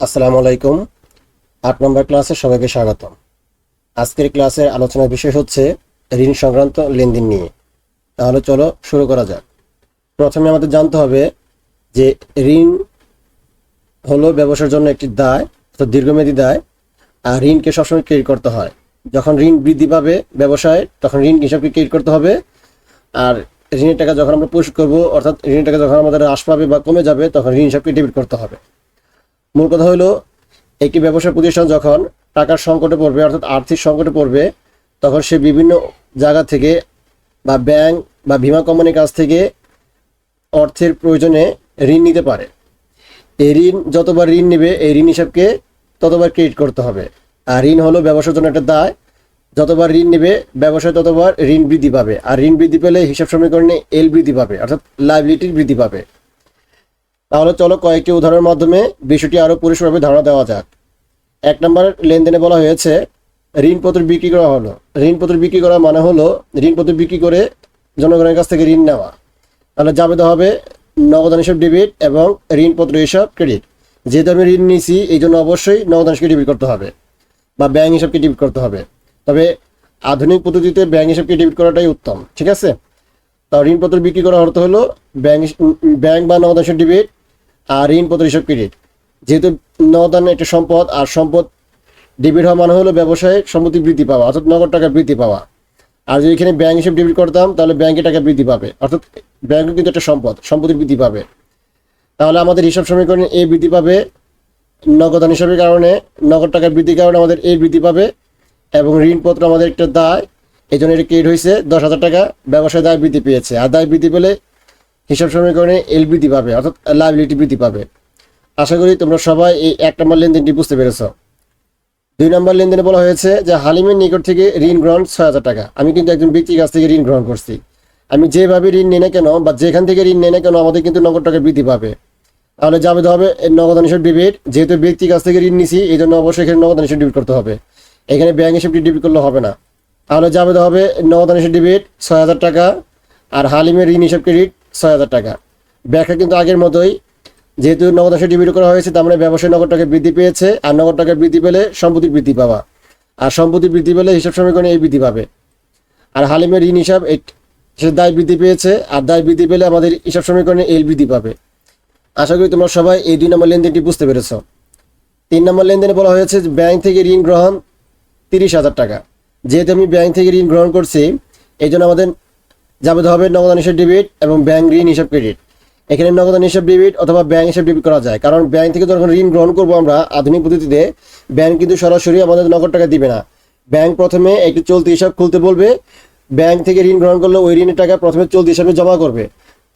আসসালামু আলাইকুম। আট নম্বর ক্লাসে সবাইকে স্বাগতম। আজকের ক্লাসের আলোচনার বিষয় হচ্ছে ঋণ সংক্রান্ত লেনদেন নিয়ে। তাহলে চলো শুরু করা যাক। প্রথমে আমাদের জানতে হবে যে ঋণ হলো ব্যবসার জন্য একটি দায় অর্থাৎ দীর্ঘমেয়াদী দায়, আর ঋণকে সবসময় ক্রেডিট করতে হয়। যখন ঋণ বৃদ্ধি পাবে ব্যবসায়, তখন ঋণ হিসাবকে ক্রেডিট করতে হবে। আর ঋণের টাকা যখন আমরা পরিশোধ করব, অর্থাৎ ঋণের টাকা যখন আমাদের হ্রাস পাবে বা কমে যাবে, তখন ঋণ হিসাবকে ডেবিট করতে হবে। মূল কথা হলো, একটি ব্যবসা প্রতিষ্ঠান যখন টাকার সংকটে পড়বে, অর্থাৎ আর্থিক সংকটে পড়বে, তখন সে বিভিন্ন জায়গা থেকে বা ব্যাংক বা বীমা কোম্পানির কাছ থেকে অর্থের প্রয়োজনে ঋণ নিতে পারে। এই ঋণ, যতবার ঋণ নেবে, এই ঋণ হিসাবকে ততবার ক্রেডিট করতে হবে। আর ঋণ হলো ব্যবসার জন্য একটা দায়। যতবার ঋণ নেবে, ব্যবসায় ততবার ঋণ বৃদ্ধি পাবে। আর ঋণ বৃদ্ধি পেলে হিসাব সমীকরণে এল বৃদ্ধি পাবে, অর্থাৎ লাইবিলিটির বৃদ্ধি পাবে। তাহলে চলো কয়েকটি উদাহরণের মাধ্যমে বিষয়টি আরও পরিষ্কারভাবে ধারণা দেওয়া যাক। এক নম্বর লেনদেনে বলা হয়েছে ঋণপত্র বিক্রি করা হলো। ঋণপত্র বিক্রি করা মানে হলো ঋণপত্র বিক্রি করে জনগণের কাছ থেকে ঋণ নেওয়া। তাহলে যাবে তো হবে নগদান হিসাব ডেবিট এবং ঋণপত্র হিসাব ক্রেডিট। যেহেতু আমি ঋণ নিয়েছি, এই জন্য অবশ্যই নগদান হিসাবকে ডেবিট করতে হবে বা ব্যাংক হিসাবকে ডেবিট করতে হবে। তবে আধুনিক পদ্ধতিতে ব্যাংক হিসাবকে ডেবিট করাটাই উত্তম, ঠিক আছে? তা ঋণপত্র বিক্রি করা অর্থ হলো ব্যাংক ব্যাংক বা নগদান হিসাব ডেবিট আর ঋণপত্র হিসাব ক্রেডিট যেহেতু নগদান একটা সম্পদ, আর সম্পদ ডেবিট হওয়া মানে হলো ব্যবসায় সম্পত্তি বৃদ্ধি পাওয়া, অর্থাৎ নগদ টাকা বৃদ্ধি পাওয়া। আর যদি এখানে ব্যাংক হিসেবে ডেবিট করতাম, তাহলে ব্যাংকে টাকা বৃদ্ধি পাবে। অর্থাৎ ব্যাংকে কিন্তু একটা সম্পদ, সম্পত্তি বৃদ্ধি পাবে। তাহলে আমাদের হিসাব সমীকরণে এ বৃদ্ধি পাবে, নগদান হিসাবের কারণে নগদ টাকার বৃদ্ধির কারণে আমাদের এ বৃদ্ধি পাবে, এবং ঋণপত্র আমাদের একটা দায় এই জন্য এটা ক্রেডিট হয়েছে দশ হাজার টাকা, ব্যবসায় দায় বৃদ্ধি পেয়েছে। আর দায় বৃদ্ধি পেলে হিসাব সমীকরণে এল বৃদ্ধি পাবে, অর্থাৎ লাইবিলিটি বৃদ্ধি পাবে। আশা করি তোমরা সবাই এই এক নম্বর লেনদেনটি বুঝতে পেরেছ। দুই নম্বর লেনদেনে বলা হয়েছে যে হালিমের নিকট থেকে ঋণ গ্রহণ ছয় হাজার টাকা। আমি কিন্তু একজন ব্যক্তির কাছ থেকে ঋণ গ্রহণ করছি। আমি যেভাবে ঋণ নেই না কেন বা যেখান থেকে ঋণ নেই না কেন আমাদের কিন্তু নগদ টাকা বৃদ্ধি পাবে। তাহলে যাবে হবে নগদান হিসেবে ডেবিট যেহেতু ব্যক্তির কাছ থেকে ঋণ নিছি, এই জন্য অবশ্যই এখানে নগদ হিসেবে ডেবিট করতে হবে। এখানে ব্যাংক হিসেবে ডেবিট করলে হবে না। তাহলে যাবে হবে নগদান হিসেবে ডেবিট ছয় হাজার টাকা। আর হালিমের ঋণ হিসাব ক্রেডিট ছয় হাজার টাকা। ব্যাখ্যা কিন্তু আগের মতোই। যেহেতু নগদ অংশে ডিবিট করা হয়েছে, তার মানে ব্যবসায় নগদ টাকা বৃদ্ধি পেয়েছে আর নগদ টাকা বৃদ্ধি পেলে সম্পত্তি বৃদ্ধি পাওয়া আর সম্পত্তি বৃদ্ধি পেলে হিসাব সমীকরণে এই বৃদ্ধি পাবে। আর হালিমের ঋণ হিসাব সে দায় বৃদ্ধি পেয়েছে। আর দায় বৃদ্ধি পেলে আমাদের হিসাব সমীকরণে এল বৃদ্ধি পাবে। আশা করি তোমরা সবাই এই দুই নম্বর লেনদেনটি বুঝতে পেরেছ। তিন নম্বর লেনদেনে বলা হয়েছে ব্যাংক থেকে ঋণ গ্রহণ তিরিশ হাজার টাকা। যেহেতু আমি ব্যাংক থেকে ঋণ গ্রহণ করছি, এই জন্য আমাদের যাবে হবে নগদান হিসাব ডেবিট এবং ব্যাংক ঋণ হিসাব ক্রেডিট এখানে নগদান হিসাব ডেবিট অথবা ব্যাংক হিসাব ডেবিট করা যায়। কারণ ব্যাংক থেকে যখন ঋণ গ্রহণ করব আমরা, আধুনিক পদ্ধতিতে ব্যাংক কিন্তু সরাসরি আমাদের নগদ টাকা দিবে না। ব্যাংক প্রথমে একটি চলতি হিসাব খুলতে বলবে। ব্যাংক থেকে ঋণ গ্রহণ করলে ওই ঋণের টাকা প্রথমে চলতি হিসাবে জমা করবে।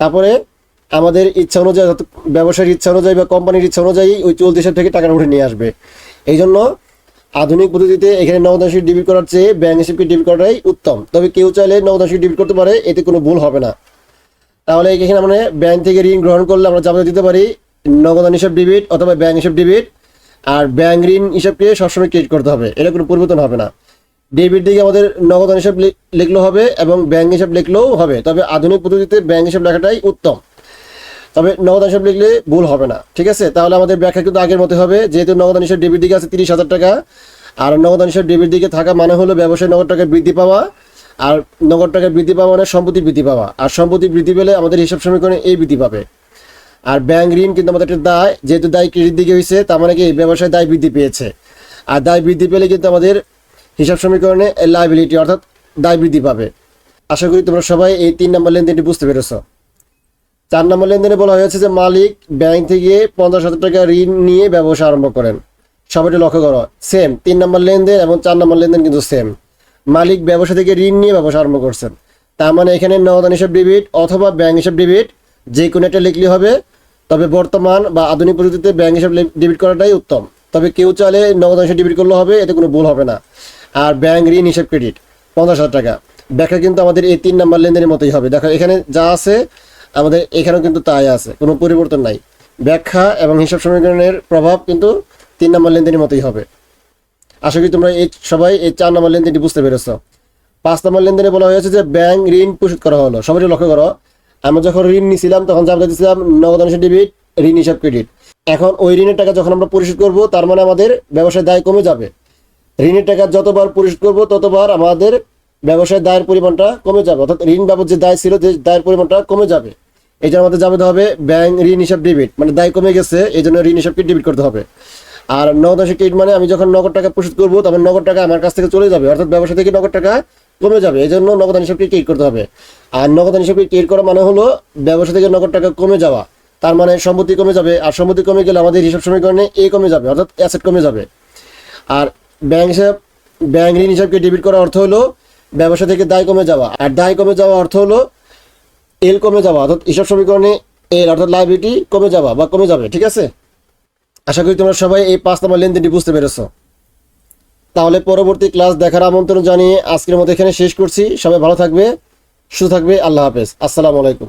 তারপরে আমাদের ইচ্ছা অনুযায়ী অর্থাৎ ব্যবসায়ীর ইচ্ছা অনুযায়ী বা কোম্পানির ইচ্ছা অনুযায়ী ওই চলতি হিসাব থেকে টাকাটা উঠে নিয়ে আসবে। এই জন্য আধুনিক পদ্ধতিতে এখানে নগদাংশিক ডিবিট করার চেয়ে ব্যাংক হিসেবে ডিবিট করাটাই উত্তম। তবে কেউ চাইলে নগদাংশিক ডিবিট করতে পারে, এতে কোনো ভুল হবে না। তাহলে এখানে আমরা ব্যাংক থেকে ঋণ গ্রহণ করলে আমরা যাবতীয় দিতে পারি নগদান হিসাব ডিবিট অথবা ব্যাংক হিসাব ডিবিট আর ব্যাংক ঋণ হিসাবকে সবসময় ক্রেডিট করতে হবে, এটা কোনো পরিবর্তন হবে না। ডেবিট দিকে আমাদের নগদান হিসাব লিখলেও হবে এবং ব্যাংক হিসাব লিখলেও হবে, তবে আধুনিক পদ্ধতিতে ব্যাংক হিসাব লেখাটাই উত্তম। তবে নগদান হিসাব লিখলে ভুল হবে না। ঠিক আছে? তাহলে আমাদের ব্যাখ্যা কিন্তু আগের মতো হবে। যেহেতু নগদান হিসাব ডেবিট দিকে আছে তিরিশ হাজার টাকা, আর নগদান হিসাব ডেবিট দিকে থাকা মানে হলো ব্যবসায় নগদ টাকা বৃদ্ধি পাওয়া, আর নগদ টাকা বৃদ্ধি পাওয়া মানে সম্পত্তি বৃদ্ধি পাওয়া। আর সম্পত্তি বৃদ্ধি পেলে আমাদের হিসাব সমীকরণে এই বৃদ্ধি পাবে। আর ব্যাংক ঋণ কিন্তু আমাদের একটা দায়। যেহেতু দায় ক্রেডিট দিকে হয়েছে, তার মানে কি? ব্যবসায় দায় বৃদ্ধি পেয়েছে। আর দায় বৃদ্ধি পেলে কিন্তু আমাদের হিসাব সমীকরণে লাইবিলিটি অর্থাৎ দায় বৃদ্ধি পাবে। আশা করি তোমরা সবাই এই তিন নম্বর লেনদেনটি বুঝতে পেরেছ। চার নম্বর লেনদেনে বলা হয়েছে যে মালিক ব্যাংক থেকে পঞ্চাশ হাজার টাকা ঋণ নিয়ে ব্যবসা আরম্ভ করেন। সবাইটি লক্ষ্য করো সেম তিন নম্বর লেনদেন এবং চার নম্বর লেনদেন কিন্তু সেম মালিক ব্যবসা থেকে ঋণ নিয়ে ব্যবসা আরম্ভ করছেন। তার মানে এখানে নগদান হিসাব ডেবিট অথবা ব্যাংক হিসাব ডেবিট যে কোনো একটা লিখলে হবে। তবে বর্তমান বা আধুনিক প্রযুক্তিতে ব্যাংক হিসাব ডেবিট করাটাই উত্তম। তবে কেউ চাইলে নগদান হিসাব ডেবিট করলে হবে, এতে কোনো ভুল হবে না। আর ব্যাংক ঋণ হিসাব ক্রেডিট পঞ্চাশ হাজার টাকা। ব্যাখ্যা কিন্তু আমাদের এই তিন নম্বর লেনদেনের মতোই হবে। দেখো, এখানে যা আছে আমাদের এখানেও কিন্তু তাই আছে। কোনো পরিবর্তন নাই। ব্যাখ্যা এবং হিসাব সমীকরণের প্রভাব কিন্তু তিন নম্বর লেনদেনের মতোই হবে। আশা করি তোমরা এই সবাই এই চার নম্বর লেনদেনটি বুঝতে পেরেছ। পাঁচ নম্বর লেনদেনে বলা হয়েছে যে ব্যাংক ঋণ পরিশোধ করা হলো। সবাই লক্ষ্য করো। আমরা যখন ঋণ নিছিলাম, তখন যা দিয়েছিলাম নগদ অংশ ডেবিট ঋণ হিসাব ক্রেডিট এখন ওই ঋণের টাকা যখন আমরা পরিশোধ করব, তার মানে আমাদের ব্যবসায় দায় কমে যাবে। ঋণের টাকা যতবার পরিশোধ করব, ততবার আমাদের ব্যবসায় দায়ের পরিমাণটা কমে যাবে। অর্থাৎ ঋণ বাবদ যে দায় ছিল, যে দায়ের পরিমাণটা কমে যাবে। এই জন্য আমাদের যাবে হবে ব্যাংক ঋণ হিসাব ডেবিট মানে দায় কমে গেছে এই জন্য ঋণ হিসাবকে ডেবিট করতে হবে। আর নগদ হিসাব ক্রেডিট মানে আমি যখন নগদ টাকা পরিশোধ করব, তখন নগদ টাকা আমার কাছ থেকে চলে যাবে। অর্থাৎ ব্যবসা থেকে নগদ টাকা কমে যাবে এই জন্য নগদ হিসাবকে ক্রিয়েট করতে হবে। আর নগদ হিসাবকে ক্রিয়েট করা মানে হলো ব্যবসা থেকে নগদ টাকা কমে যাওয়া। তার মানে সম্পত্তি কমে যাবে, আর সম্পত্তি কমে গেলে আমাদের হিসাব সমীকরণে এ কমে যাবে, অর্থাৎ অ্যাসেট কমে যাবে। আর ব্যাংক হিসাব, ব্যাংক ঋণ হিসাবকে ডেবিট করার অর্থ হলো ব্যবসা থেকে দায় কমে যাওয়া। আর দায় কমে যাওয়া অর্থ হলো এল কমে যাওয়া, অর্থাৎ এসব সমীকরণে এল অর্থাৎ লাইবিলিটি কমে যাওয়া বা কমে যাবে, ঠিক আছে? আশা করি তোমরা সবাই এই পাঁচ নম্বর লেনদেনটি বুঝতে পেরেছ। তাহলে পরবর্তী ক্লাস দেখার আমন্ত্রণ জানিয়ে আজকের মতো এখানে শেষ করছি। সবাই ভালো থাকবে, সুস্থ থাকবে, আল্লাহ হাফেজ। আসসালামু আলাইকুম।